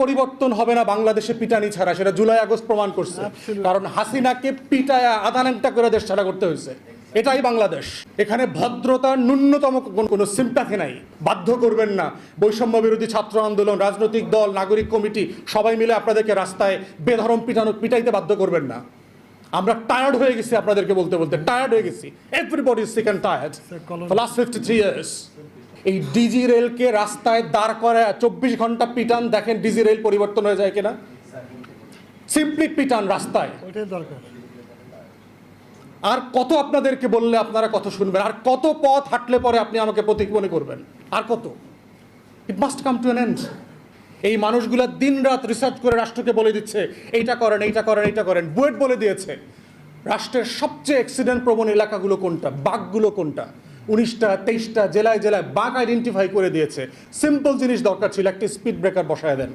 পরিবর্তন হবে না বাংলাদেশে পিটানি ছাড়া সেটা জুলাই আগস্ট প্রমাণ করছে। কারণ হাসিনাকে পিটায়া আদানাংটা করে দেশ ছাড়া করতে হয়েছে। এটাই বাংলাদেশ। এখানে ভদ্রতার ন্যূনতম কোনো সিম্প্যাথি নাই। বাধ্য করবেন না। বৈষম্য বিরোধী ছাত্র আন্দোলন রাজনৈতিক দল নাগরিক কমিটি সবাই মিলে আপনাদেরকে রাস্তায় বেধরম পিটানো পিটাইতে বাধ্য করবেন না। আমরা টায়ার্ড হয়ে গেছি আপনাদেরকে বলতে বলতে টায়ার্ড হয়ে গেছি। Everybody sick and tired for last fifty three years এই ডিজি রেলকে রাস্তায় দাঁড় করে চব্বিশ ঘণ্টা পিটান দেখেন ডিজি রেল পরিবর্তন হয়ে যায় কিনা? সিম্পলি পিটান রাস্তায়। আর কত আপনাদেরকে বললে আপনারা কত শুনবেন? আর কত পথ হাঁটলে পরে আপনি আমাকে প্রতীক মনে করবেন? আর কত? It must come to an end এই মানুষগুলা দিন রাত রিসার্চ করে রাষ্ট্রকে বলে দিচ্ছে এইটা করেন এইটা করেন এইটা করেন। বুয়েট বলে দিয়েছে। রাষ্ট্রের সবচেয়ে অ্যাক্সিডেন্ট প্রবণ এলাকাগুলো কোনটা? বাঘগুলো কোনটা? উনিশটা, তেইশটা, জেলায় জেলায় বাঘ আইডেন্টিফাই করে দিয়েছে। সিম্পল জিনিস দরকার ছিল, একটি স্পিড ব্রেকার বসায় দেন।